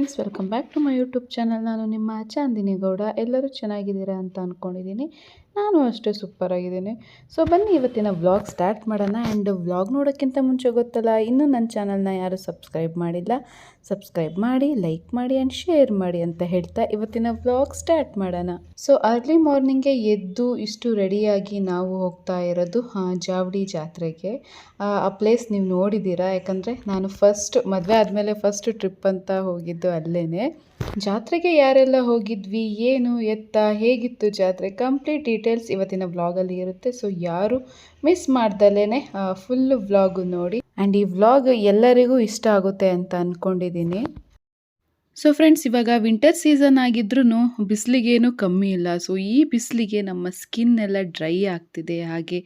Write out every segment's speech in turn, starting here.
Friends welcome back to my YouTube channel ನಾನು ನಿಮ್ಮ ಚಾಂದಿನಿ ಗೌಡ. ಎಲ್ಲರೂ ಚೆನ್ನಾಗಿದ್ದೀರಾ ಅಂತ ಅಂದ್ಕೊಂಡಿದ್ದೀನಿ ನಾನು ಅಷ್ಟೇ ಸೂಪರ್ ಆಗಿದ್ದೀನಿ. ಸೊ ಬನ್ನಿ ಇವತ್ತಿನ ವ್ಲಾಗ್ ಸ್ಟಾರ್ಟ್ ಮಾಡೋಣ. ಆ್ಯಂಡ್ ವ್ಲಾಗ್ ನೋಡೋಕ್ಕಿಂತ ಮುಂಚೆ ಗೊತ್ತಲ್ಲ, ಇನ್ನೂ ನನ್ನ ಚಾನಲ್ನ ಯಾರೂ ಸಬ್ಸ್ಕ್ರೈಬ್ ಮಾಡಿಲ್ಲ. ಸಬ್ಸ್ಕ್ರೈಬ್ ಮಾಡಿ ಲೈಕ್ ಮಾಡಿ ಆ್ಯಂಡ್ ಶೇರ್ ಮಾಡಿ ಅಂತ ಹೇಳ್ತಾ ಇವತ್ತಿನ ವ್ಲಾಗ್ ಸ್ಟಾರ್ಟ್ ಮಾಡೋಣ. ಸೊ ಅರ್ಲಿ ಮಾರ್ನಿಂಗ್ಗೆ ಎದ್ದು ಇಷ್ಟು ರೆಡಿಯಾಗಿ ನಾವು ಹೋಗ್ತಾ ಇರೋದು ಹಾಂ ಜಾವಡಿ ಜಾತ್ರೆಗೆ. ಆ, ಪ್ಲೇಸ್ ನೀವು ನೋಡಿದ್ದೀರಾ? ಯಾಕಂದರೆ ನಾನು ಫಸ್ಟ್ ಮದುವೆ ಆದಮೇಲೆ ಫಸ್ಟ್ ಟ್ರಿಪ್ ಅಂತ ಹೋಗಿದ್ದು ಅಲ್ಲೇ ಜಾತ್ರೆಗೆ ಯಾರೆಲ್ಲ ಹೋಗಿದ್ವಿ ಏನು ಎತ್ತ ಹೇಗಿತ್ತು ಜಾತ್ರೆ ಕಂಪ್ಲೀಟ್ ಡೀಟೇಲ್ಸ್ ಇವತ್ತಿನ ವ್ಲಾಗಲ್ಲಿ ಇರುತ್ತೆ. ಸೊ ಯಾರು ಮಿಸ್ ಮಾಡ್ದಲೇ ಫುಲ್ ವ್ಲಾಗು ನೋಡಿ. ಆ್ಯಂಡ್ ಈ ವ್ಲಾಗ್ ಎಲ್ಲರಿಗೂ ಇಷ್ಟ ಆಗುತ್ತೆ ಅಂತ ಅಂದ್ಕೊಂಡಿದ್ದೀನಿ Edené ಸೊ ಫ್ರೆಂಡ್ಸ್ ಇವಾಗ ವಿಂಟರ್ ಸೀಸನ್ ಆಗಿದ್ರೂ ಬಿಸಿಲಿಗೇನು ಕಮ್ಮಿ ಇಲ್ಲ. ಸೊ ಈ ಬಿಸಿಲಿಗೆ ನಮ್ಮ ಸ್ಕಿನ್ ಎಲ್ಲ ಡ್ರೈ ಆಗ್ತಿದೆ. ಹಾಗೆ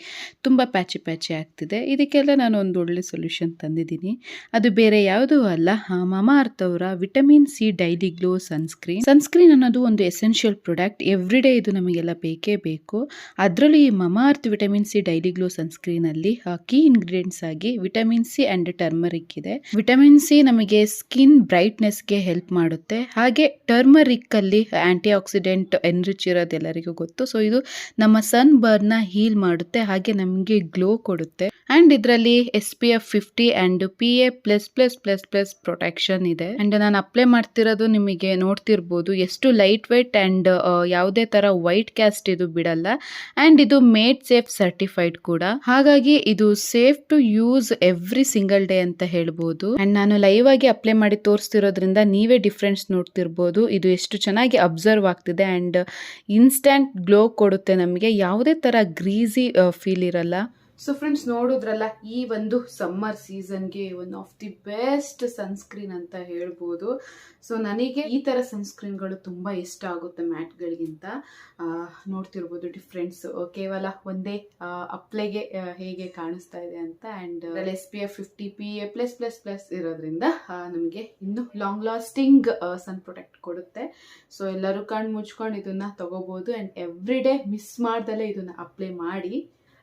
ತುಂಬ ಪ್ಯಾಚಿ ಪ್ಯಾಚಿ ಆಗ್ತಿದೆ. ಇದಕ್ಕೆಲ್ಲ ನಾನು ಒಂದು ಒಳ್ಳೆ ಸೊಲ್ಯೂಷನ್ ತಂದಿದ್ದೀನಿ. ಅದು ಬೇರೆ ಯಾವುದೂ ಅಲ್ಲ. ಮಾಮಾ ಅರ್ಥವರ ಅವರ vitamin C daily glow sunscreen sunscreen ಅನ್ನೋದು ಒಂದು ಎಸೆನ್ಷಿಯಲ್ ಪ್ರಾಡಕ್ಟ್ ಎವ್ರಿ ಡೇ ಇದು ನಮಗೆಲ್ಲ ಬೇಕೇ ಬೇಕು. ಅದರಲ್ಲಿ ಈ Mamaearth vitamin C daily glow ಸನ್ಸ್ಕ್ರೀನಲ್ಲಿ key ingredients ಆಗಿ ವಿಟಮಿನ್ ಸಿ ಅಂಡ್ ಟರ್ಮರಿಕ್ ಇದೆ. ವಿಟಮಿನ್ ಸಿ ನಮಗೆ ಸ್ಕಿನ್ ಬ್ರೈಟ್ನೆಸ್ಗೆ ಹೆಲ್ಪ್ ಮಾಡುತ್ತೆ. ಹಾಗೆ ಟರ್ಮರಿಕ್ ಅಲ್ಲಿ ಆಂಟಿ ಆಕ್ಸಿಡೆಂಟ್ ಎನ್ರಿಚ್ ಇರೋದು ಗೊತ್ತು. ಸೊ ಇದು ನಮ್ಮ ಸನ್ ಬರ್ನ ಹೀಲ್ ಮಾಡುತ್ತೆ. ಹಾಗೆ ನಮಗೆ ಗ್ಲೋ ಕೊಡುತ್ತೆ. ಅಂಡ್ ಇದರಲ್ಲಿ S P F fifty and P A plus plus plus plus protection ಇದೆ. ಆ್ಯಂಡ್ ನಾನು ಅಪ್ಲೈ ಮಾಡ್ತಿರೋದು ನಿಮಗೆ ನೋಡ್ತಿರ್ಬೋದು. ಎಷ್ಟು ಲೈಟ್ ವೇಟ್ ಆ್ಯಂಡ್ ಯಾವುದೇ ಥರ ವೈಟ್ ಕ್ಯಾಸ್ಟ್ ಇದು ಬಿಡಲ್ಲ. ಆ್ಯಂಡ್ ಇದು ಮೇಡ್ ಸೇಫ್ ಸರ್ಟಿಫೈಡ್ ಕೂಡ. ಹಾಗಾಗಿ ಇದು safe to use every single day ಅಂತ ಹೇಳ್ಬೋದು. ಆ್ಯಂಡ್ ನಾನು ಲೈವ್ ಆಗಿ ಅಪ್ಲೈ ಮಾಡಿ ತೋರಿಸ್ತಿರೋದ್ರಿಂದ ನೀವೇ ಡಿಫ್ರೆನ್ಸ್ ನೋಡ್ತಿರ್ಬೋದು. ಇದು ಎಷ್ಟು ಚೆನ್ನಾಗಿ ಅಬ್ಸರ್ವ್ ಆಗ್ತಿದೆ. ಆ್ಯಂಡ್ ಇನ್ಸ್ಟ್ಯಾಂಟ್ ಗ್ಲೋ ಕೊಡುತ್ತೆ ನಮಗೆ. ಯಾವುದೇ ಥರ ಗ್ರೀಸಿ ಫೀಲ್ ಇರಲ್ಲ. ಸೊ ಫ್ರೆಂಡ್ಸ್ ನೋಡಿದ್ರಲ್ಲ, ಈ ಒಂದು summer ಸೀಸನ್ಗೆ one of the best sunscreen ಅಂತ ಹೇಳ್ಬೋದು. ಸೊ ನನಗೆ ಈ ಥರ ಸನ್ಸ್ಕ್ರೀನ್ಗಳು ತುಂಬ ಇಷ್ಟ ಆಗುತ್ತೆ ಮ್ಯಾಟ್ಗಳಿಗಿಂತ ನೋಡ್ತಿರ್ಬೋದು ಡಿಫ್ರೆನ್ಸ್ ಕೇವಲ ಒಂದೇ ಅಪ್ಲೈಗೆ ಹೇಗೆ ಕಾಣಿಸ್ತಾ ಇದೆ ಅಂತ. And S P F fifty P A plus plus plus ಇರೋದ್ರಿಂದ ನಮಗೆ ಇನ್ನು ಲಾಂಗ್ ಲಾಸ್ಟಿಂಗ್ ಸನ್ ಪ್ರೊಟೆಕ್ಟ್ ಕೊಡುತ್ತೆ. ಸೊ ಎಲ್ಲರೂ ಕಣ್ಣು ಮುಚ್ಕೊಂಡು ಇದನ್ನು ತಗೋಬಹುದು ಆ್ಯಂಡ್ ಎವ್ರಿ ಡೇ ಮಿಸ್ ಮಾಡ್ದಲೇ ಇದನ್ನು ಅಪ್ಲೈ ಮಾಡಿ.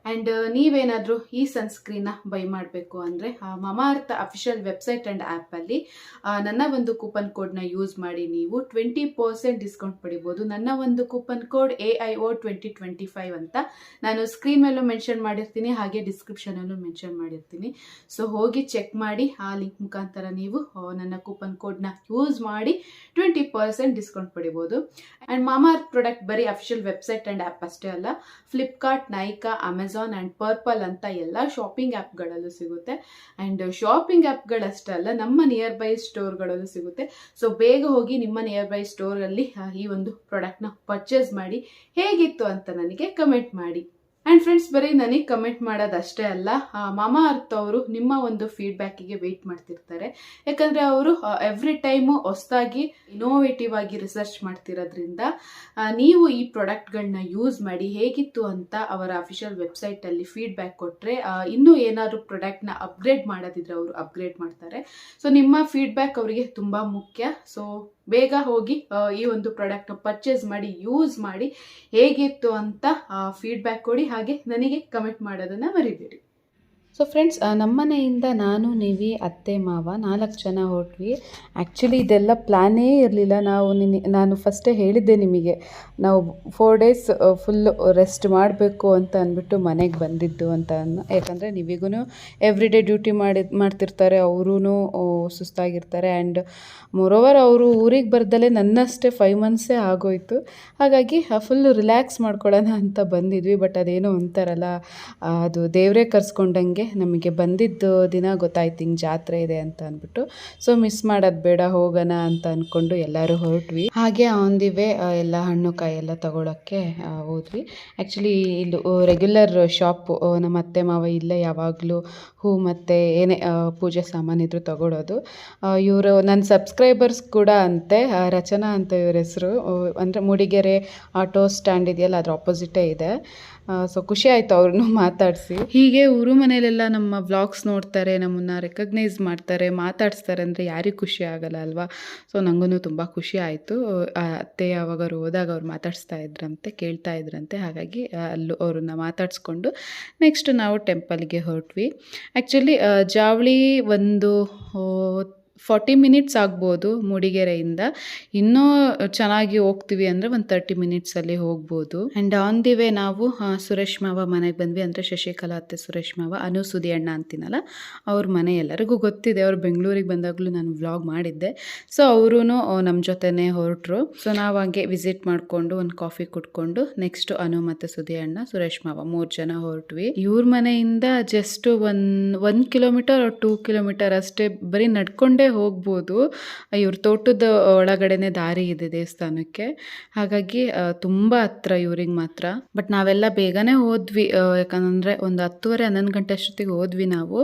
ಆ್ಯಂಡ್ ನೀವೇನಾದರೂ ಈ ಸನ್ಸ್ಕ್ರೀನ್ನ ಬೈ ಮಾಡಬೇಕು ಅಂದರೆ ಮಮಾರ್ಥ ಅಫಿಷಿಯಲ್ ವೆಬ್ಸೈಟ್ ಆ್ಯಂಡ್ ಆ್ಯಪಲ್ಲಿ ನನ್ನ ಒಂದು ಕೂಪನ್ ಕೋಡ್ನ ಯೂಸ್ ಮಾಡಿ ನೀವು ಟ್ವೆಂಟಿ ಪರ್ಸೆಂಟ್ ಡಿಸ್ಕೌಂಟ್ ಪಡಿಬೋದು. ನನ್ನ ಒಂದು coupon code A I O twenty twenty five ಅಂತ ನಾನು ಸ್ಕ್ರೀನ್ ಮೇಲೂ ಮೆನ್ಷನ್ ಮಾಡಿರ್ತೀನಿ, ಹಾಗೆ ಡಿಸ್ಕ್ರಿಪ್ಷನಲ್ಲೂ ಮೆನ್ಷನ್ ಮಾಡಿರ್ತೀನಿ. ಸೊ ಹೋಗಿ ಚೆಕ್ ಮಾಡಿ, ಆ ಲಿಂಕ್ ಮುಖಾಂತರ ನೀವು ನನ್ನ ಕೂಪನ್ ಕೋಡ್ನ ಯೂಸ್ ಮಾಡಿ ಟ್ವೆಂಟಿ ಪರ್ಸೆಂಟ್ ಡಿಸ್ಕೌಂಟ್ ಪಡಿಬೋದು. ಆ್ಯಂಡ್ ಮಾಮಾರ್ತ್ ಪ್ರಾಡಕ್ಟ್ ಬರೀ ಅಫಿಷಿಯಲ್ ವೆಬ್ಸೈಟ್ ಆ್ಯಂಡ್ ಆ್ಯಪ್ ಅಷ್ಟೇ ಅಲ್ಲ Flipkart Nykaa Amazon and Purplle ಅಂತ ಎಲ್ಲ ಶಾಪಿಂಗ್ ಆ್ಯಪ್ಗಳಲ್ಲೂ ಸಿಗುತ್ತೆ. ಆ್ಯಂಡ್ ಶಾಪಿಂಗ್ ಆ್ಯಪ್ಗಳಷ್ಟೇ ಅಲ್ಲ, ನಮ್ಮ ನಿಯರ್ ಬೈ ಸ್ಟೋರ್ಗಳಲ್ಲೂ ಸಿಗುತ್ತೆ. ಸೊ ಬೇಗ ಹೋಗಿ ನಿಮ್ಮ ನಿಯರ್ ಬೈ ಸ್ಟೋರಲ್ಲಿ ಈ ಒಂದು ಪ್ರಾಡಕ್ಟ್ನ ಪರ್ಚೇಸ್ ಮಾಡಿ, ಹೇಗಿತ್ತು ಅಂತ ನನಗೆ ಕಮೆಂಟ್ ಮಾಡಿ. ಆ್ಯಂಡ್ ಫ್ರೆಂಡ್ಸ್ ಬರೀ ನನಗೆ ಕಮೆಂಟ್ ಮಾಡೋದಷ್ಟೇ ಅಲ್ಲ ಮಾಮಾ ಅರ್ಥ ಅವರು ನಿಮ್ಮ ಒಂದು ಫೀಡ್ಬ್ಯಾಕಿಗೆ ವೆಯ್ಟ್ ಮಾಡ್ತಿರ್ತಾರೆ. ಯಾಕಂದರೆ ಅವರು ಎವ್ರಿ ಟೈಮು ಹೊಸದಾಗಿ ಇನೋವೇಟಿವ್ ಆಗಿ ರಿಸರ್ಚ್ ಮಾಡ್ತಿರೋದ್ರಿಂದ ನೀವು ಈ ಪ್ರಾಡಕ್ಟ್ಗಳನ್ನ ಯೂಸ್ ಮಾಡಿ ಹೇಗಿತ್ತು ಅಂತ ಅವರ ಅಫಿಷಿಯಲ್ ವೆಬ್ಸೈಟಲ್ಲಿ ಫೀಡ್ಬ್ಯಾಕ್ ಕೊಟ್ಟರೆ ಇನ್ನೂ ಏನಾದರೂ ಪ್ರಾಡಕ್ಟ್ನ ಅಪ್ಗ್ರೇಡ್ ಮಾಡೋದಿದ್ರೆ ಅವರು ಅಪ್ಗ್ರೇಡ್ ಮಾಡ್ತಾರೆ. ಸೊ ನಿಮ್ಮ ಫೀಡ್ಬ್ಯಾಕ್ ಅವರಿಗೆ ತುಂಬ ಮುಖ್ಯ. ಸೊ ಬೇಗ ಹೋಗಿ ಈ ಒಂದು ಪ್ರಾಡಕ್ಟ್ನ ಪರ್ಚೇಸ್ ಮಾಡಿ ಯೂಸ್ ಮಾಡಿ ಹೇಗಿತ್ತು ಅಂತ ಫೀಡ್ಬ್ಯಾಕ್ ಕೊಡಿ, ಹಾಗೆ ನನಗೆ ಕಮೆಂಟ್ ಮಾಡೋದನ್ನು ಮರಿಬೇಡಿ. ಸೊ ಫ್ರೆಂಡ್ಸ್ ನಮ್ಮನೆಯಿಂದ ನಾನು, ನೀವಿ, ಅತ್ತೆ, ಮಾವ ನಾಲ್ಕು ಜನ ಹೊರಟ್ವಿ ಆ್ಯಕ್ಚುಲಿ ಇದೆಲ್ಲ ಪ್ಲ್ಯಾನೇ ಇರಲಿಲ್ಲ. ನಾವು ನಿನ್ನೆ, ನಾನು ಫಸ್ಟೇ ಹೇಳಿದ್ದೆ ನಿಮಗೆ, ನಾವು ಫೋರ್ ಡೇಸ್ ಫುಲ್ ರೆಸ್ಟ್ ಮಾಡಬೇಕು ಅಂತ ಅಂದ್ಬಿಟ್ಟು ಮನೆಗೆ ಬಂದಿದ್ದು ಅಂತ ಯಾಕಂದರೆ ನೀವಿಗೂ ಎವ್ರಿ ಡೇ ಡ್ಯೂಟಿ ಮಾಡಿ ಮಾಡ್ತಿರ್ತಾರೆ ಅವರೂ ಸುಸ್ತಾಗಿರ್ತಾರೆ. ಆ್ಯಂಡ್ ಮೊರೋವರ್ ಅವರು ಊರಿಗೆ ಬರ್ದಲ್ಲೇ ನನ್ನಷ್ಟೇ ಫೈವ್ ಮಂತ್ಸೇ ಆಗೋಯಿತು. ಹಾಗಾಗಿ ಫುಲ್ ರಿಲ್ಯಾಕ್ಸ್ ಮಾಡ್ಕೊಳ್ಳೋಣ ಅಂತ ಬಂದಿದ್ವಿ. ಬಟ್ ಅದೇನೋ ಅಂತಾರಲ್ಲ ಅದು ದೇವರೇ ಕರ್ಸ್ಕೊಂಡಂಗೆ ನಮಗೆ ಬಂದಿದ್ದು ದಿನ ಗೊತ್ತಾಯ್ತು, ಹಿಂಗೆ ಜಾತ್ರೆ ಇದೆ ಅಂತ ಅಂದ್ಬಿಟ್ಟು. ಸೊ ಮಿಸ್ ಮಾಡೋದು ಬೇಡ, ಹೋಗೋಣ ಅಂತ ಅಂದ್ಕೊಂಡು ಎಲ್ಲರೂ ಹೊರಟ್ವಿ. ಹಾಗೆ ಆನ್ ದಿ ವೇ ಎಲ್ಲ ಹಣ್ಣು ಕಾಯಿ ಎಲ್ಲ ತಗೊಳಕ್ಕೆ ಹೋದ್ವಿ. ಆ್ಯಕ್ಚುಲಿ ಇಲ್ಲಿ ರೆಗ್ಯುಲರ್ ಶಾಪು ನಮ್ಮ ಅತ್ತೆ ಮಾವ ಇಲ್ಲೇ ಯಾವಾಗಲೂ ಹೂ ಮತ್ತು ಏನೇ ಪೂಜೆ ಪೂಜೆ ಸಾಮಾನಿದ್ರು ತಗೊಳ್ಳೋದು ಇವರು ನನ್ನ ಸಬ್ಸ್ಕ್ರೈಬರ್ಸ್ ಕೂಡ ಅಂತೆ ರಚನಾ ಅಂತ ಇವ್ರ ಹೆಸರು. ಅಂದರೆ ಮೂಡಿಗೆರೆ ಆಟೋ ಸ್ಟ್ಯಾಂಡ್ ಇದೆಯಲ್ಲ, ಅದ್ರ ಆಪೋಸಿಟೇ ಇದೆ. ಸೊ ಖುಷಿ ಆಯಿತು ಅವ್ರನ್ನೂ ಮಾತಾಡಿಸಿ. ಹೀಗೆ ಊರು ಮನೇಲೆಲ್ಲ ನಮ್ಮ ವ್ಲಾಗ್ಸ್ ನೋಡ್ತಾರೆ, ನಮ್ಮನ್ನು ರೆಕಗ್ನೈಸ್ ಮಾಡ್ತಾರೆ, ಮಾತಾಡಿಸ್ತಾರೆ ಅಂದರೆ ಯಾರಿಗೂ ಖುಷಿ ಆಗಲ್ಲ ಅಲ್ವಾ? ಸೊ ನನಗೂ ತುಂಬ ಖುಷಿ ಆಯಿತು. ಅತ್ತೆ ಯಾವಾಗಾರು ಹೋದಾಗ ಅವ್ರು ಮಾತಾಡಿಸ್ತಾ ಇದ್ರಂತೆ, ಕೇಳ್ತಾ ಇದ್ರಂತೆ, ಹಾಗಾಗಿ ಅಲ್ಲೂ ಅವ್ರನ್ನ ಮಾತಾಡಿಸ್ಕೊಂಡು ನೆಕ್ಸ್ಟ್ ನಾವು ಟೆಂಪಲ್ಗೆ ಹೊರಟ್ವಿ. ಆ್ಯಕ್ಚುಲಿ ಜಾವಳಿ ಒಂದು ಫಾರ್ಟಿ ಮಿನಿಟ್ಸ್ ಆಗ್ಬೋದು ಮೂಡಿಗೆರೆಯಿಂದ. ಇನ್ನೂ ಚೆನ್ನಾಗಿ ಹೋಗ್ತೀವಿ ಅಂದರೆ ಒಂದು ತರ್ಟಿ ಮಿನಿಟ್ಸಲ್ಲಿ ಹೋಗ್ಬೋದು. ಆ್ಯಂಡ್ ಆನ್ ದಿ ವೇ ನಾವು ಸುರೇಶ್ ಮಾವ ಮನೆಗೆ ಬಂದ್ವಿ ಅಂದರೆ ಶಶಿಕಲಾ ಅತ್ತೆ ಸುರೇಶ್ ಮಾವ, ಅನು ಸುದಿ ಅಣ್ಣ ಅಂತೀನಲ್ಲ, ಅವ್ರ ಮನೆ ಎಲ್ಲರಿಗೂ ಗೊತ್ತಿದೆ. ಅವ್ರು ಬೆಂಗಳೂರಿಗೆ ಬಂದಾಗಲೂ ನಾನು ವ್ಲಾಗ್ ಮಾಡಿದ್ದೆ. ಸೊ ಅವರು ನಮ್ಮ ಜೊತೆನೇ ಹೊರಟರು. ಸೊ ನಾವು ಹಾಗೆ ವಿಸಿಟ್ ಮಾಡಿಕೊಂಡು ಒಂದು ಕಾಫಿ ಕುಟ್ಕೊಂಡು ನೆಕ್ಸ್ಟ್ ಅನು ಮತ್ತು ಸುದಿ ಅಣ್ಣ, ಸುರೇಶ್ ಮಾವ ಮೂರು ಜನ ಹೊರಟ್ವಿ. ಇವ್ರ ಮನೆಯಿಂದ just one one kilometre two kilometre ಅಷ್ಟೇ ಬರೀ ನಡ್ಕೊಂಡೇ ಹೋಗ್ಬೋದು. ಇವ್ರ ತೋಟದ ಒಳಗಡೆನೆ ದಾರಿ ಇದೆ ದೇವಸ್ಥಾನಕ್ಕೆ. ಹಾಗಾಗಿ ತುಂಬ ಹತ್ರ ಇವ್ರಿಗೆ ಮಾತ್ರ. ಬಟ್ ನಾವೆಲ್ಲ ಬೇಗನೆ ಹೋದ್ವಿ ಯಾಕಂದ್ರೆ ಒಂದು ಹತ್ತುವರೆ, ಹನ್ನೊಂದು ಗಂಟೆ ಅಷ್ಟೊತ್ತಿಗೆ ಹೋದ್ವಿ ನಾವು.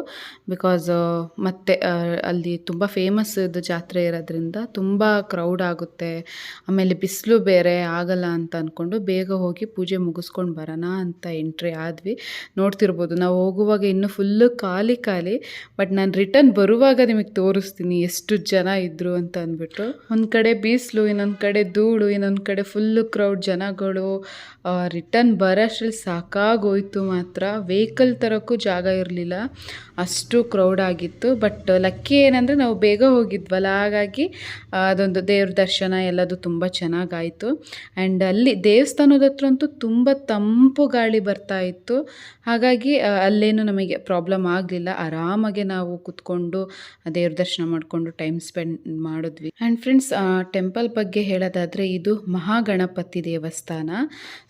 ಬಿಕಾಸ್ ಮತ್ತೆ ಅಲ್ಲಿ ತುಂಬ ಫೇಮಸ್ ಇದು ಜಾತ್ರೆ ಇರೋದ್ರಿಂದ ತುಂಬ ಕ್ರೌಡ್ ಆಗುತ್ತೆ. ಆಮೇಲೆ ಬಿಸಿಲು ಬೇರೆ ಆಗಲ್ಲ ಅಂತ ಅಂದ್ಕೊಂಡು ಬೇಗ ಹೋಗಿ ಪೂಜೆ ಮುಗಿಸ್ಕೊಂಡು ಬರೋಣ ಅಂತ ಎಂಟ್ರಿ ಆದ್ವಿ. ನೋಡ್ತಿರ್ಬೋದು, ನಾವು ಹೋಗುವಾಗ ಇನ್ನೂ ಫುಲ್ಲು ಖಾಲಿ ಖಾಲಿ. ಬಟ್ ನಾನು ರಿಟರ್ನ್ ಬರುವಾಗ ನಿಮಗೆ ತೋರಿಸ್ತೀನಿ. ಎಷ್ಟು ಜನ ಇದ್ರು ಅಂತ ಅಂದ್ಬಿಟ್ಟು, ಒಂದು ಕಡೆ ಬಿಸಿಲು, ಇನ್ನೊಂದು ಕಡೆ ಧೂಳು, ಇನ್ನೊಂದು ಕಡೆ ಫುಲ್ಲು ಕ್ರೌಡ್ ಜನಗಳು ರಿಟರ್ನ್ ಬರೋಷ್ಟ್ರಲ್ಲಿ ಸಾಕಾಗೋಯ್ತು ಮಾತ್ರ. ವೆಹಿಕಲ್ ತರೋಕ್ಕೂ ಜಾಗ ಇರಲಿಲ್ಲ. ಅಷ್ಟು ಕ್ರೌಡ್ ಆಗಿತ್ತು. ಬಟ್ ಲಕ್ಕಿ ಏನಂದರೆ ನಾವು ಬೇಗ ಹೋಗಿದ್ವಲ್ಲ. ಹಾಗಾಗಿ ಅದೊಂದು ದೇವ್ರ ದರ್ಶನ ಎಲ್ಲದು ತುಂಬ ಚೆನ್ನಾಗಾಯಿತು. ಆ್ಯಂಡ್ ಅಲ್ಲಿ ದೇವಸ್ಥಾನದ ಹತ್ರ ಅಂತೂ ತುಂಬ ತಂಪು ಗಾಳಿ ಬರ್ತಾ ಇತ್ತು. ಹಾಗಾಗಿ ಅಲ್ಲೇನು ನಮಗೆ ಪ್ರಾಬ್ಲಮ್ ಆಗಲಿಲ್ಲ. ಆರಾಮಾಗೆ ನಾವು ಕುತ್ಕೊಂಡು ದೇವ್ರ ದರ್ಶನ ಮಾಡಿಕೊಂಡು ಟೈಮ್ ಸ್ಪೆಂಡ್ ಮಾಡಿದ್ವಿ. ಆ್ಯಂಡ್ ಫ್ರೆಂಡ್ಸ್ ಟೆಂಪಲ್ ಬಗ್ಗೆ ಹೇಳೋದಾದರೆ ಇದು ಮಹಾಗಣಪತಿ ದೇವಸ್ಥಾನ.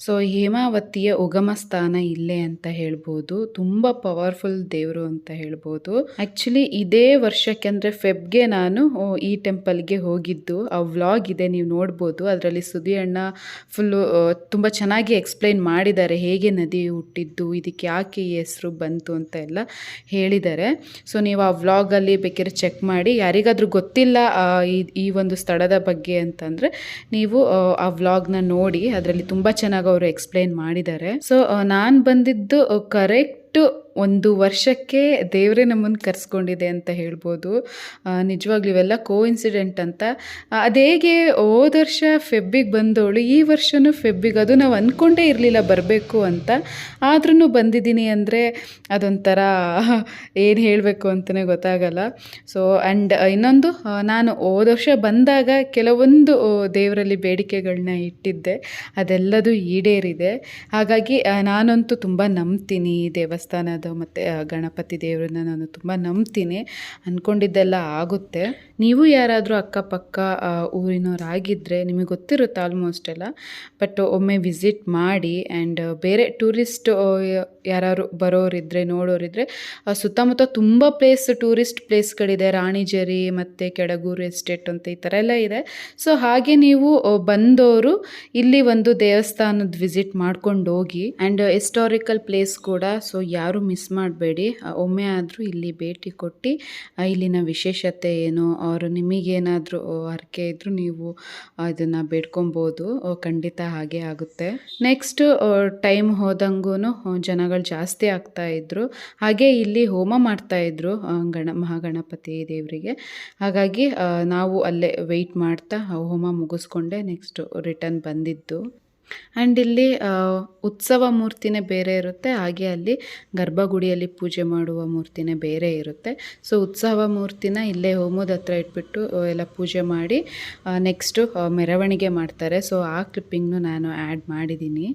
ಸೊ ಹೇಮಾವತಿಯ ಉಗಮ ಸ್ಥಾನ ಇಲ್ಲೇ ಅಂತ ಹೇಳ್ಬೋದು. ತುಂಬ ಪವರ್ಫುಲ್ ದೇವರು ಅಂತ ಹೇಳ್ಬೋದು. ಆ್ಯಕ್ಚುಲಿ ಇದೇ ವರ್ಷಕ್ಕೆ ಅಂದರೆ ಫೆಬ್ಗೆ ನಾನು ಈ ಟೆಂಪಲ್ಗೆ ಹೋಗಿದ್ದು. ಆ ವ್ಲಾಗ್ ಇದೆ, ನೀವು ನೋಡ್ಬೋದು. ಅದರಲ್ಲಿ ಸುದಿ ಅಣ್ಣ ಫುಲ್ಲು ತುಂಬ ಚೆನ್ನಾಗಿ ಎಕ್ಸ್ಪ್ಲೈನ್ ಮಾಡಿದ್ದಾರೆ. ಹೇಗೆ ನದಿ ಹುಟ್ಟಿದ್ದು, ಇದಕ್ಕೆ ಯಾಕೆ ಈ ಹೆಸರು ಬಂತು ಅಂತ ಎಲ್ಲ ಹೇಳಿದ್ದಾರೆ. ಸೊ ನೀವು ಆ ವ್ಲಾಗಲ್ಲಿ ಬೇಕಾದ್ರೆ ಚೆಕ್ ಮಾಡಿ ಯಾರಿಗಾದ್ರೂ ಗೊತ್ತಿಲ್ಲ ಈ ಒಂದು ಸ್ಥಳದ ಬಗ್ಗೆ ಅಂತಂದರೆ ನೀವು, ಆ ವ್ಲಾಗ್ನ ನೋಡಿ, ಅದರಲ್ಲಿ ತುಂಬ ಚೆನ್ನಾಗಿ ಅವರು ಎಕ್ಸ್ಪ್ಲೈನ್ ಮಾಡಿದ್ದಾರೆ. ಸೊ ನಾನು ಬಂದಿದ್ದು ಕರೆಕ್ಟು ಒಂದು ವರ್ಷಕ್ಕೆ ದೇವರೇ ನಮ್ಮನ್ನು ಕರೆಸ್ಕೊಂಡಿದೆ ಅಂತ ಹೇಳ್ಬೋದು. ನಿಜವಾಗ್ಲೂ ಇವೆಲ್ಲ ಕೋ ಇನ್ಸಿಡೆಂಟ್ ಅಂತ ಅದೇಗೆ ಹೋದ ವರ್ಷ ಫೆಬ್ಬಿಗೆ ಬಂದವಳು, ಈ ವರ್ಷವೂ ಫೆಬ್ಬಿಗೆ ಅದು ನಾವು ಅಂದ್ಕೊಂಡೇ ಇರಲಿಲ್ಲ ಬರಬೇಕು ಅಂತ. ಆದ್ರೂ ಬಂದಿದ್ದೀನಿ ಅಂದರೆ ಅದೊಂಥರ ಏನು ಹೇಳಬೇಕು ಅಂತಲೇ ಗೊತ್ತಾಗಲ್ಲ. ಸೊ ಆ್ಯಂಡ್ ಇನ್ನೊಂದು ನಾನು ಹೋದ ವರ್ಷ ಬಂದಾಗ ಕೆಲವೊಂದು ದೇವರಲ್ಲಿ ಬೇಡಿಕೆಗಳನ್ನ ಇಟ್ಟಿದ್ದೆ. ಅದೆಲ್ಲದೂ ಈಡೇರಿದೆ. ಹಾಗಾಗಿ ನಾನಂತೂ ತುಂಬ ನಂಬ್ತೀನಿ ಈ ದೇವಸ್ಥಾನದ ಮತ್ತು ಗಣಪತಿ ದೇವರನ್ನ ನಾನು ತುಂಬ ನಂಬ್ತೀನಿ. ಅಂದ್ಕೊಂಡಿದ್ದೆಲ್ಲ ಆಗುತ್ತೆ. ನೀವು ಯಾರಾದರೂ ಅಕ್ಕಪಕ್ಕ ಊರಿನವರಾಗಿದ್ದರೆ ನಿಮಗೆ ಗೊತ್ತಿರುತ್ತೆ ಆಲ್ಮೋಸ್ಟ್ ಎಲ್ಲ. ಬಟ್ ಒಮ್ಮೆ ವಿಸಿಟ್ ಮಾಡಿ ಆ್ಯಂಡ್ ಬೇರೆ ಟೂರಿಸ್ಟ್ ಯಾರು ಬರೋರಿದ್ದರೆ ನೋಡೋರಿದ್ದರೆ ಸುತ್ತಮುತ್ತ ತುಂಬ ಪ್ಲೇಸ್ ಟೂರಿಸ್ಟ್ ಪ್ಲೇಸ್ಗಳಿದೆ ರಾಣಿಜೇರಿ ಮತ್ತು ಕೆಡಗೂರು ಎಸ್ಟೇಟ್ ಅಂತ ಈ ಥರ ಎಲ್ಲ ಇದೆ. ಸೊ ಹಾಗೆ ನೀವು ಬಂದವರು ಇಲ್ಲಿ ಒಂದು ದೇವಸ್ಥಾನದ ವಿಸಿಟ್ ಮಾಡ್ಕೊಂಡು ಹೋಗಿ ಆ್ಯಂಡ್ ಹಿಸ್ಟಾರಿಕಲ್ ಪ್ಲೇಸ್ ಕೂಡ ಸೊ ಯಾರು ಮಿಸ್ ಮಾಡಬೇಡಿ. ಒಮ್ಮೆ ಆದರೂ ಇಲ್ಲಿ ಭೇಟಿ ಕೊಟ್ಟು ಇಲ್ಲಿನ ವಿಶೇಷತೆ ಏನು, ಅವರು ನಿಮಗೇನಾದರೂ ಹರಕೆ ಇದ್ದರೂ ನೀವು ಅದನ್ನು ಬೇಡ್ಕೊಬೋದು. ಖಂಡಿತ ಹಾಗೆ ಆಗುತ್ತೆ. ನೆಕ್ಸ್ಟ್ ಟೈಮ್ ಹೋದಂಗೂ ಜನಗಳು ಜಾಸ್ತಿ ಆಗ್ತಾ ಇದ್ರು. ಹಾಗೆ ಇಲ್ಲಿ ಹೋಮ ಮಾಡ್ತಾ ಇದ್ರು ಗಣ, ಮಹಾಗಣಪತಿ ದೇವರಿಗೆ. ಹಾಗಾಗಿ ನಾವು ಅಲ್ಲೇ ವೆಯ್ಟ್ ಮಾಡ್ತಾ ಹೋಮ ಮುಗಿಸ್ಕೊಂಡೆ ನೆಕ್ಸ್ಟ್ ರಿಟರ್ನ್ ಬಂದಿದ್ದು. ಆ್ಯಂಡ್ ಇಲ್ಲಿ ಉತ್ಸವ ಮೂರ್ತಿನೇ ಬೇರೆ ಇರುತ್ತೆ. ಹಾಗೆ ಅಲ್ಲಿ ಗರ್ಭಗುಡಿಯಲ್ಲಿ ಪೂಜೆ ಮಾಡುವ ಮೂರ್ತಿನೇ ಬೇರೆ ಇರುತ್ತೆ. ಸೊ ಉತ್ಸವ ಮೂರ್ತಿನ ಇಲ್ಲೇ ಹೋಮದ ಹತ್ರ ಇಟ್ಬಿಟ್ಟು ಎಲ್ಲ ಪೂಜೆ ಮಾಡಿ ನೆಕ್ಸ್ಟು ಮೆರವಣಿಗೆ ಮಾಡ್ತಾರೆ. ಸೊ ಆ ಕ್ಲಿಪ್ಪಿಂಗ್ನು ನಾನು ಆ್ಯಡ್ ಮಾಡಿದ್ದೀನಿ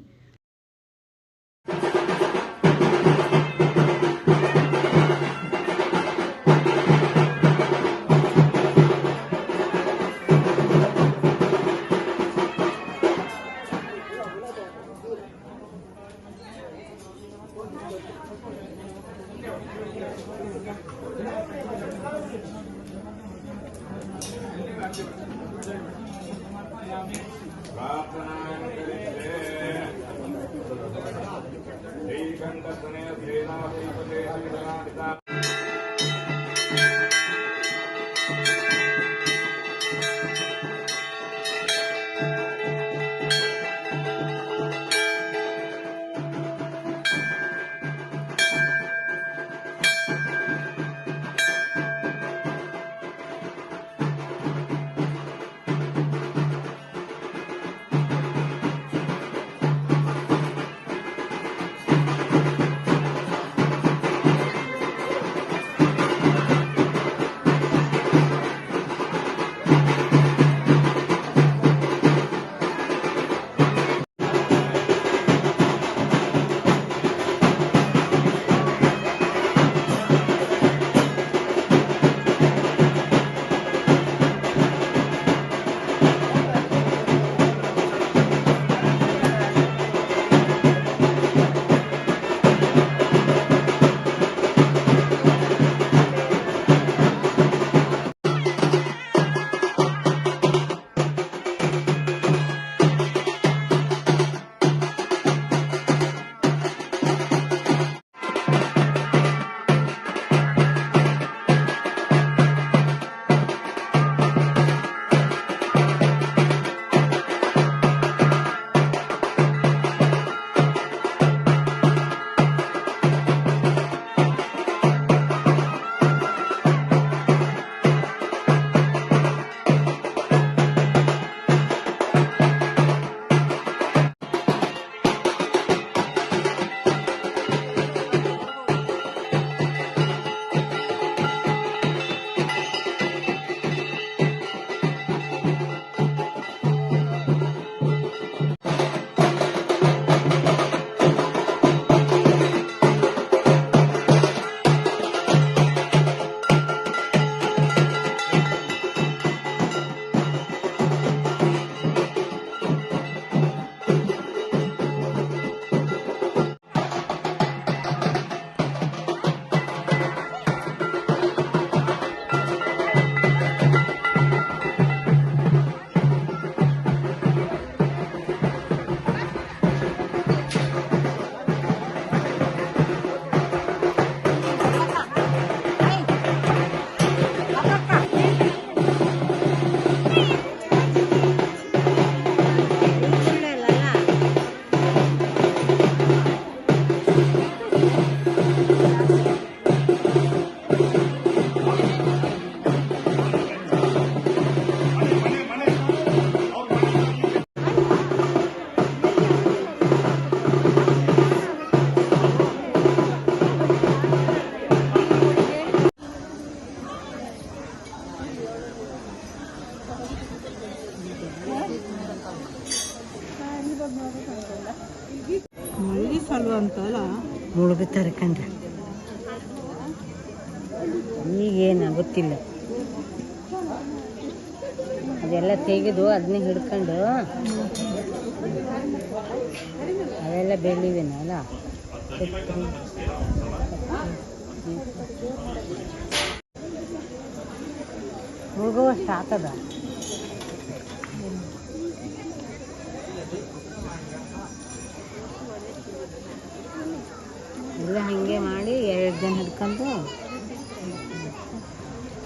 ಅದೆಲ್ಲ ತೆಗೆದು ಅದನ್ನೇ ಹಿಡ್ಕೊಂಡು ಅವೆಲ್ಲ ಅಲ್ಲ? ಮುಳುಗುವಷ್ಟು ಆಗ್ತದ ಎಲ್ಲ ಹಾಗೆ ಮಾಡಿ ಎರಡು ದಿನ ಹಿಡ್ಕೊಂಡು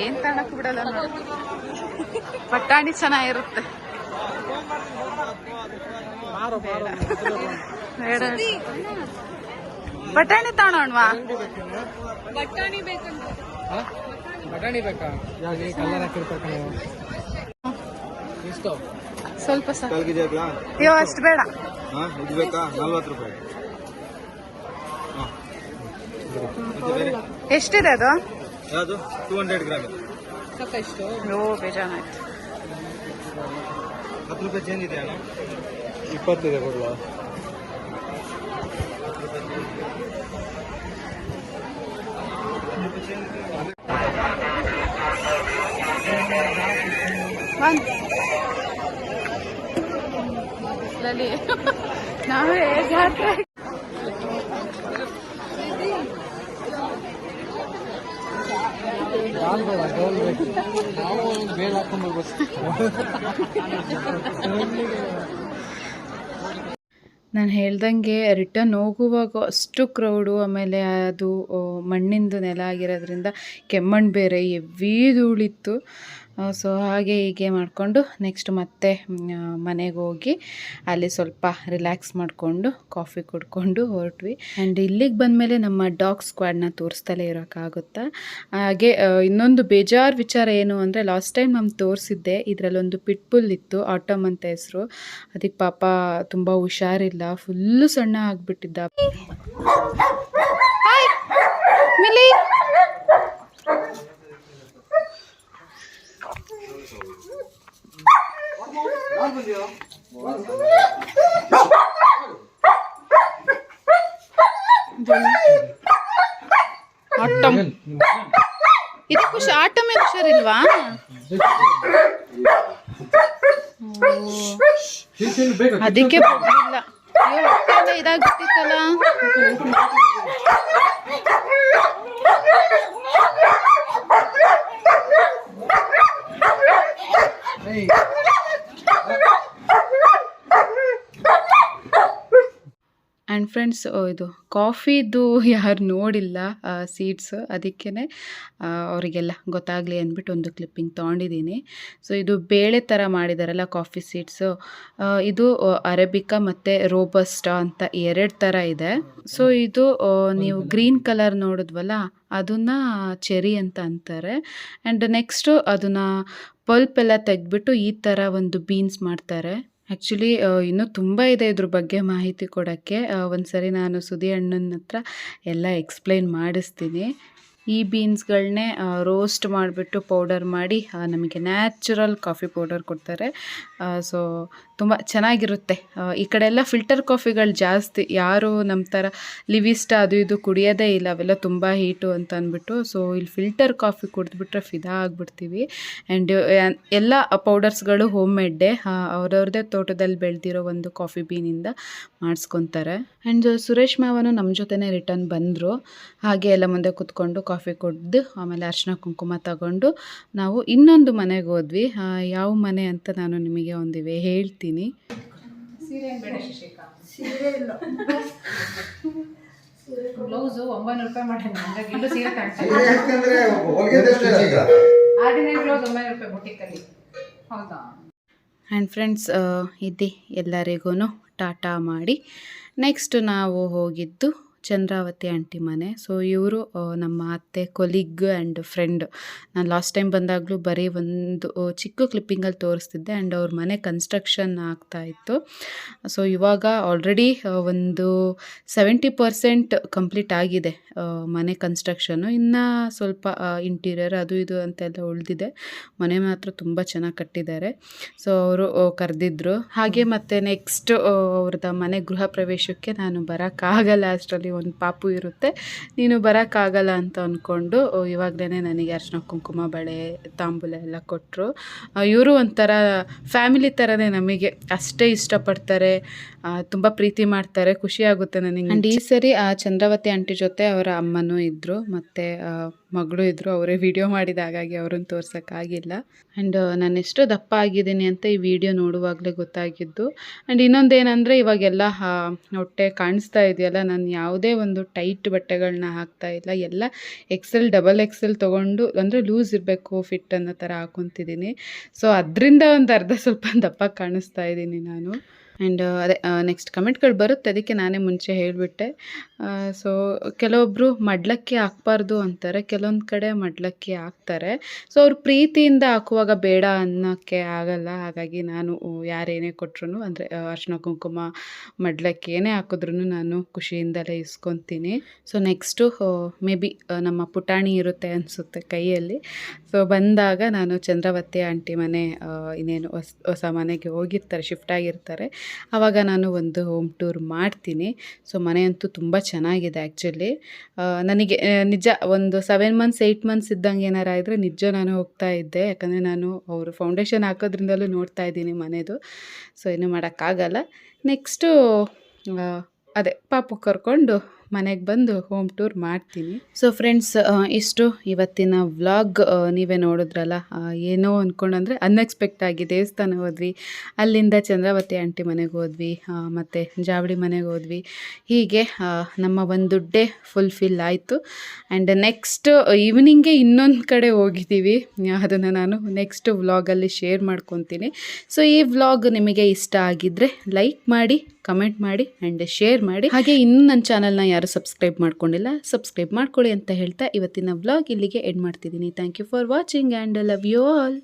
ಏನ್ ತಣಕ್ ಬಿಡಲ್ಲ ನೋಡಿ. ಬಟಾಣಿ ಚೆನ್ನಾಗಿರುತ್ತೆ. ಬೇಡ. ಬಟಾಣಿ ತಗೊಳೋಣವಾ ಬಟಾಣಿ ಬೇಕಾ? ಕಲರ್ ಹಾಕಿರ್ಬೇಕು ಎಷ್ಟು ಸ್ವಲ್ಪ ಅಯ್ಯೋ ಅಷ್ಟು ಬೇಡ. ಇದು ಬೇಕಾ? ನಲ್ವತ್ತು ರೂಪಾಯಿ. ಎಷ್ಟಿದೆ ಅದು? ಯಾವುದು? ಟೂ ಹಂಡ್ರೆಡ್ ಗ್ರಾಮ್ ಸಾಕಷ್ಟು ನೋ ಬೇಜಾನಾಯ್ತು ಹತ್ತು ರೂಪಾಯಿ ಚೇಂಜ್ ಇದೆ ಅಣ್ಣ? ಇಪ್ಪತ್ತಿದೆ ಕೊಡ್ಲಾ ನಾವೇ ಜಾತ್ರೆ ನಾನು ಹೇಳ್ದಂಗೆ ರಿಟರ್ನ್ ಹೋಗುವಾಗ ಅಷ್ಟು ಕ್ರೌಡು ಆಮೇಲೆ ಅದು ಮಣ್ಣಿಂದು ನೆಲ ಆಗಿರೋದ್ರಿಂದ ಕೆಮ್ಮಣ್ಣು ಬೇರೆ ಎವ್ವಿ ಧೂಳಿತ್ತು. ಸೊ ಹಾಗೆ ಹೀಗೆ ಮಾಡಿಕೊಂಡು ನೆಕ್ಸ್ಟ್ ಮತ್ತೆ ಮನೆಗೆ ಹೋಗಿ ಅಲ್ಲಿ ಸ್ವಲ್ಪ ರಿಲ್ಯಾಕ್ಸ್ ಮಾಡಿಕೊಂಡು ಕಾಫಿ ಕುಡ್ಕೊಂಡು ಹೊರಟ್ವಿ. ಆ್ಯಂಡ್ ಇಲ್ಲಿಗೆ ಬಂದಮೇಲೆ ನಮ್ಮ ಡಾಗ್ ಸ್ಕ್ವಾಡ್ನ ತೋರಿಸ್ತಲೇ ಇರೋಕ್ಕಾಗುತ್ತಾ? ಹಾಗೆ ಇನ್ನೊಂದು ಬೇಜಾರು ವಿಚಾರ ಏನು ಅಂದರೆ ಲಾಸ್ಟ್ ಟೈಮ್ ನಾನು ತೋರಿಸಿದ್ದೆ, ಇದರಲ್ಲೊಂದು ಪಿಟ್ಬುಲ್ ಇತ್ತು ಆಟಮ್ ಅಂತ ಹೆಸರು. ಅದಕ್ಕೆ ಪಾಪ ತುಂಬ ಹುಷಾರಿಲ್ಲ ಫುಲ್ಲು ಸಣ್ಣ ಆಗಿಬಿಟ್ಟಿದ್ದ ಮಿಲಿ ಆಟಮ್ ಇದಕ್ಕೆ ಹುಷ ಆಟಮೇ ಹುಷಾರಿಲ್ವಾ? ಅದಕ್ಕೆ ಇದಾಗ್ಬಿಟ್ಟಿತ್ತಲ್ಲ. ಫ್ರೆಂಡ್ಸ್ ಇದು ಕಾಫಿದು ಯಾರು ನೋಡಿಲ್ಲ ಸೀಡ್ಸ್ ಅದಕ್ಕೇ ಅವರಿಗೆಲ್ಲ ಗೊತ್ತಾಗಲಿ ಅಂದ್ಬಿಟ್ಟು ಒಂದು ಕ್ಲಿಪ್ಪಿಂಗ್ ತೊಗೊಂಡಿದ್ದೀನಿ. ಸೊ ಇದು ಬೇಳೆ ಥರ ಮಾಡಿದಾರಲ್ಲ ಕಾಫಿ ಸೀಡ್ಸು ಇದು ಅರೇಬಿಕಾ ಮತ್ತು ರೋಬಸ್ಟಾ ಅಂತ ಎರಡು ಥರ ಇದೆ. ಸೊ ಇದು ನೀವು ಗ್ರೀನ್ ಕಲರ್ ನೋಡಿದ್ವಲ್ಲ, ಅದನ್ನು ಚೆರಿ ಅಂತ ಅಂತಾರೆ. ಆ್ಯಂಡ್ ನೆಕ್ಸ್ಟು ಅದನ್ನು ಪಲ್ಪ್ ಎಲ್ಲ ತೆಗೆದ್ಬಿಟ್ಟು ಈ ಥರ ಒಂದು ಬೀನ್ಸ್ ಮಾಡ್ತಾರೆ. ಆ್ಯಕ್ಚುಲಿ ಇನ್ನೂ ತುಂಬ ಇದೆ ಇದ್ರ ಬಗ್ಗೆ ಮಾಹಿತಿ ಕೊಡೋಕ್ಕೆ. ಒಂದು ಸರಿ ನಾನು ಸುದಿ ಅಣ್ಣನ ಹತ್ರ ಎಲ್ಲ ಎಕ್ಸ್ಪ್ಲೈನ್ ಮಾಡಿಸ್ತೀನಿ. ಈ ಬೀನ್ಸ್ಗಳನ್ನೇ ರೋಸ್ಟ್ ಮಾಡಿಬಿಟ್ಟು ಪೌಡರ್ ಮಾಡಿ ನಮಗೆ ನ್ಯಾಚುರಲ್ ಕಾಫಿ ಪೌಡರ್ ಕೊಡ್ತಾರೆ. ಸೊ ತುಂಬ ಚೆನ್ನಾಗಿರುತ್ತೆ. ಈ ಕಡೆ ಎಲ್ಲ ಫಿಲ್ಟರ್ ಕಾಫಿಗಳು ಜಾಸ್ತಿ. ಯಾರು ನಮ್ಮ ಥರ ಲಿವಿಸ್ಟ ಅದು ಇದು ಕುಡಿಯೋದೇ ಇಲ್ಲ, ಅವೆಲ್ಲ ತುಂಬ ಹೀಟು ಅಂತ ಅಂದ್ಬಿಟ್ಟು ಸೊ ಇಲ್ಲಿ ಫಿಲ್ಟರ್ ಕಾಫಿ ಕುಡಿದ್ಬಿಟ್ರೆ ಫಿದಾ ಆಗಿಬಿಡ್ತೀವಿ. ಆ್ಯಂಡ್ ಎಲ್ಲ ಪೌಡರ್ಸ್ಗಳು ಹೋಮ್ ಮೇಡ್ಡೆ ಅವ್ರವ್ರದ್ದೇ ತೋಟದಲ್ಲಿ ಬೆಳೆದಿರೋ ಒಂದು ಕಾಫಿ ಬೀನಿಂದ ಮಾಡಿಸ್ಕೊತಾರೆ. ಆ್ಯಂಡ್ ಸುರೇಶ್ ಮಾವನು ನಮ್ಮ ಜೊತೆನೇ ರಿಟರ್ನ್ ಬಂದರು. ಹಾಗೆ ಎಲ್ಲ ಮುಂದೆ ಕುತ್ಕೊಂಡು ಕಾಫಿ ಕುಡ್ದು, ಆಮೇಲೆ ಅರ್ಶಿನ ಕುಂಕುಮ ತಗೊಂಡು ನಾವು ಇನ್ನೊಂದು ಮನೆಗೆ ಹೋದ್ವಿ. ಯಾವ ಮನೆ ಅಂತ ನಾನು ನಿಮಗೆ ಒಂದಿವೆ ಹೇಳ್ತೀನಿ. ಬ್ಲೌಸು ಒಂಬೈನೂರು ರೂಪಾಯಿ ಮಾಡಿ ಹಂಗಾಗಿ ಇಲ್ಲೂ ಸೀರೆ ಕಾಣ್ತಾ ಆರ್ಡಿನರಿ ಬ್ಲೌಸ್ ಒಂಬೈನೂರು ರೂಪಾಯಿ ಬುಟ್ಟಿಕಲ್ಲಿ ಹೌದಾ? ಆ್ಯಂಡ್ ಫ್ರೆಂಡ್ಸ್ ಇದು ಎಲ್ಲರಿಗೂ ಟಾಟಾ ಮಾಡಿ. ನೆಕ್ಸ್ಟ್ ನಾವು ಹೋಗಿದ್ದು ಚಂದ್ರಾವತಿ ಆಂಟಿ ಮನೆ. ಸೊ ಇವರು ನಮ್ಮ ಅತ್ತೆ, ಕೊಲೀಗ್ ಆ್ಯಂಡ್ ಫ್ರೆಂಡ್ ನಾನು ಲಾಸ್ಟ್ ಟೈಮ್ ಬಂದಾಗಲೂ ಬರೀ ಒಂದು ಚಿಕ್ಕ ಕ್ಲಿಪ್ಪಿಂಗಲ್ಲಿ ತೋರಿಸ್ತಿದ್ದೆ ಆ್ಯಂಡ್ ಅವ್ರ ಮನೆ ಕನ್ಸ್ಟ್ರಕ್ಷನ್ ಆಗ್ತಾ ಇತ್ತು. ಸೊ ಇವಾಗ ಆಲ್ರೆಡಿ ಒಂದು ಸೆವೆಂಟಿ ಪರ್ಸೆಂಟ್ ಕಂಪ್ಲೀಟ್ ಆಗಿದೆ ಮನೆ ಕನ್ಸ್ಟ್ರಕ್ಷನು ಇನ್ನು ಸ್ವಲ್ಪ ಇಂಟೀರಿಯರ್ ಅದು ಇದು ಅಂತೆಲ್ಲ ಉಳಿದಿದೆ. ಮನೆ ಮಾತ್ರ ತುಂಬ ಚೆನ್ನಾಗಿ ಕಟ್ಟಿದ್ದಾರೆ. ಸೊ ಅವರು ಕರೆದಿದ್ರು. ಹಾಗೆ ಮತ್ತು ನೆಕ್ಸ್ಟ್ ಅವ್ರದ್ದು ಮನೆ ಗೃಹ ಪ್ರವೇಶಕ್ಕೆ ನಾನು ಬರೋಕ್ಕಾಗಲ್ಲ ಅಷ್ಟರಲ್ಲಿ ಒಂದು ಪಾಪು ಇರುತ್ತೆ. ನೀನು ಬರೋಕ್ಕಾಗಲ್ಲ ಅಂತ ಅಂದ್ಕೊಂಡು ಇವಾಗಲೇ ನನಗೆ ಅರ್ಶಿನ ಕುಂಕುಮ, ಬಳೆ, ತಾಂಬೂಲ ಎಲ್ಲ ಕೊಟ್ಟರು ಇವರು ಒಂಥರ ಫ್ಯಾಮಿಲಿ ಥರನೇ ನಮಗೆ. ಅಷ್ಟೇ ಇಷ್ಟಪಡ್ತಾರೆ ತುಂಬ ಪ್ರೀತಿ ಮಾಡ್ತಾರೆ ಖುಷಿಯಾಗುತ್ತೆ ನನಗೆ. ಆ್ಯಂಡ್ ಈ ಸರಿ ಆ ಚಂದ್ರವತಿ ಆಂಟಿ ಜೊತೆ ಅವರ ಅಮ್ಮನೂ ಇದ್ದರು ಮತ್ತು ಮಗಳು ಇದ್ದರು ಅವರೇ ವಿಡಿಯೋ ಮಾಡಿದ ಹಾಗಾಗಿ ಅವ್ರನ್ನ ತೋರ್ಸೋಕ್ಕಾಗಿಲ್ಲ ಆ್ಯಂಡ್ ನಾನು ಎಷ್ಟು ದಪ್ಪ ಆಗಿದ್ದೀನಿ ಅಂತ ಈ ವಿಡಿಯೋ ನೋಡುವಾಗಲೇ ಗೊತ್ತಾಗಿದ್ದು. ಆ್ಯಂಡ್ ಇನ್ನೊಂದೇನೆಂದರೆ, ಇವಾಗೆಲ್ಲ ಹೊಟ್ಟೆ ಕಾಣಿಸ್ತಾ ಇದೆಯಲ್ಲ, ನಾನು ಯಾವುದೇ ಒಂದು ಟೈಟ್ ಬಟ್ಟೆಗಳನ್ನ ಹಾಕ್ತಾ ಇಲ್ಲ. ಎಲ್ಲ ಎಕ್ಸೆಲ್ ಡಬಲ್ ಎಕ್ಸೆಲ್ ತೊಗೊಂಡು ಅಂದರೆ ಲೂಸ್ ಇರಬೇಕು ಫಿಟ್ ಅನ್ನೋ ಥರ ಹಾಕೊತಿದ್ದೀನಿ. ಸೊ ಅದರಿಂದ ಒಂದು ಅರ್ಧ ಸ್ವಲ್ಪ ದಪ್ಪ ಕಾಣಿಸ್ತಾ ಇದ್ದೀನಿ ನಾನು. ಆ್ಯಂಡ್ ಅದೇ ನೆಕ್ಸ್ಟ್ ಕಮೆಂಟ್ಗಳು ಬರುತ್ತೆ. ಅದಕ್ಕೆ ನಾನೇ ಮುಂಚೆ ಹೇಳಿಬಿಟ್ಟೆ. ಸೊ ಕೆಲವೊಬ್ಬರು ಮಡ್ಲಕ್ಕಿ ಹಾಕ್ಬಾರ್ದು ಅಂತಾರೆ, ಕೆಲವೊಂದು ಕಡೆ ಮಡ್ಲಕ್ಕಿ ಹಾಕ್ತಾರೆ. ಸೊ ಅವ್ರು ಪ್ರೀತಿಯಿಂದ ಹಾಕುವಾಗ ಬೇಡ ಅನ್ನೋಕ್ಕೆ ಆಗಲ್ಲ. ಹಾಗಾಗಿ ನಾನು ಯಾರೇನೇ ಕೊಟ್ರು ಅಂದರೆ ಅರ್ಶಿನ ಕುಂಕುಮ ಮಡ್ಲಕ್ಕಿ ಏನೇ ಹಾಕಿದ್ರು ನಾನು ಖುಷಿಯಿಂದಲೇ ಇಸ್ಕೊತೀನಿ. ಸೊ ನೆಕ್ಸ್ಟು ಮೇ ಬಿ ನಮ್ಮ ಪುಟಾಣಿ ಇರುತ್ತೆ ಅನಿಸುತ್ತೆ ಕೈಯಲ್ಲಿ. ಸೊ ಬಂದಾಗ ನಾನು ಚಂದ್ರವತಿ ಆಂಟಿ ಮನೆ ಇನ್ನೇನು ಹೊಸ ಹೊಸ ಮನೆಗೆ ಹೋಗಿರ್ತಾರೆ, ಶಿಫ್ಟ್ ಆಗಿರ್ತಾರೆ. ಆವಾಗ ನಾನು ಒಂದು ಹೋಮ್ ಟೂರ್ ಮಾಡ್ತೀನಿ. ಸೊ ಮನೆಯಂತೂ ತುಂಬ ಚೆನ್ನಾಗಿದೆ ಆ್ಯಕ್ಚುಲಿ ನನಗೆ ನಿಜ ಒಂದು ಸೆವೆನ್ ಮಂತ್ಸ್ ಏಯ್ಟ್ ಮಂತ್ಸ್ ಇದ್ದಂಗೆ ಏನಾರ ಇದ್ದರೆ ನಿಜ ನಾನು ಹೋಗ್ತಾ ಇದ್ದೆ. ಯಾಕಂದರೆ ನಾನು ಅವರು ಫೌಂಡೇಶನ್ ಹಾಕೋದ್ರಿಂದಲೂ ನೋಡ್ತಾ ಇದ್ದೀನಿ ಮನೆದು. ಸೊ ಏನು ಮಾಡೋಕ್ಕಾಗಲ್ಲ. ನೆಕ್ಸ್ಟು ಅದೇ, ಪಾಪು ಕರ್ಕೊಂಡು ಮನೆಗೆ ಬಂದು ಹೋಮ್ ಟೂರ್ ಮಾಡ್ತೀನಿ. ಸೊ ಫ್ರೆಂಡ್ಸ್ ಇಷ್ಟು ಇವತ್ತಿನ ವ್ಲಾಗ್ ನೀವೇ ನೋಡಿದ್ರಲ್ಲ ಏನೋ ಅಂದ್ಕೊಂಡಂದರೆ ಅನ್ಎಕ್ಸ್ಪೆಕ್ಟ್ ಆಗಿ ದೇವಸ್ಥಾನ ಹೋದ್ವಿ, ಅಲ್ಲಿಂದ ಚಂದ್ರಾವತಿ ಆಂಟಿ ಮನೆಗೆ ಹೋದ್ವಿ ಮತ್ತು ಜಾವಳಿ ಮನೆಗೆ ಹೋದ್ವಿ. ಹೀಗೆ ನಮ್ಮ ಒಂದು ಡೇ ಫುಲ್ಫಿಲ್ ಆಯಿತು ಆ್ಯಂಡ್ ನೆಕ್ಸ್ಟ್ ಈವ್ನಿಂಗೆ ಇನ್ನೊಂದು ಕಡೆ ಹೋಗಿದ್ದೀವಿ. ಅದನ್ನು ನಾನು ನೆಕ್ಸ್ಟ್ ವ್ಲಾಗಲ್ಲಿ ಶೇರ್ ಮಾಡ್ಕೊತೀನಿ. ಸೊ ಈ ವ್ಲಾಗ್ ನಿಮಗೆ ಇಷ್ಟ ಆಗಿದ್ದರೆ ಲೈಕ್ ಮಾಡಿ ಕಮೆಂಟ್ ಮಾಡಿ ಆ್ಯಂಡ್ ಶೇರ್ ಮಾಡಿ. ಹಾಗೆ ಇನ್ನೂ ನನ್ನ ಚಾನಲ್ನ ಯಾರು ಸಬ್ಸ್ಕ್ರೈಬ್ ಮಾಡ್ಕೊಂಡಿಲ್ಲ ಸಬ್ಸ್ಕ್ರೈಬ್ ಮಾಡ್ಕೊಳ್ಳಿ ಅಂತ ಹೇಳ್ತಾ ಇವತ್ತಿನ ವ್ಲಾಗ್ ಇಲ್ಲಿಗೆ ಎಡ್ ಮಾಡ್ತಿದ್ದೀನಿ. Thank you for watching and love you all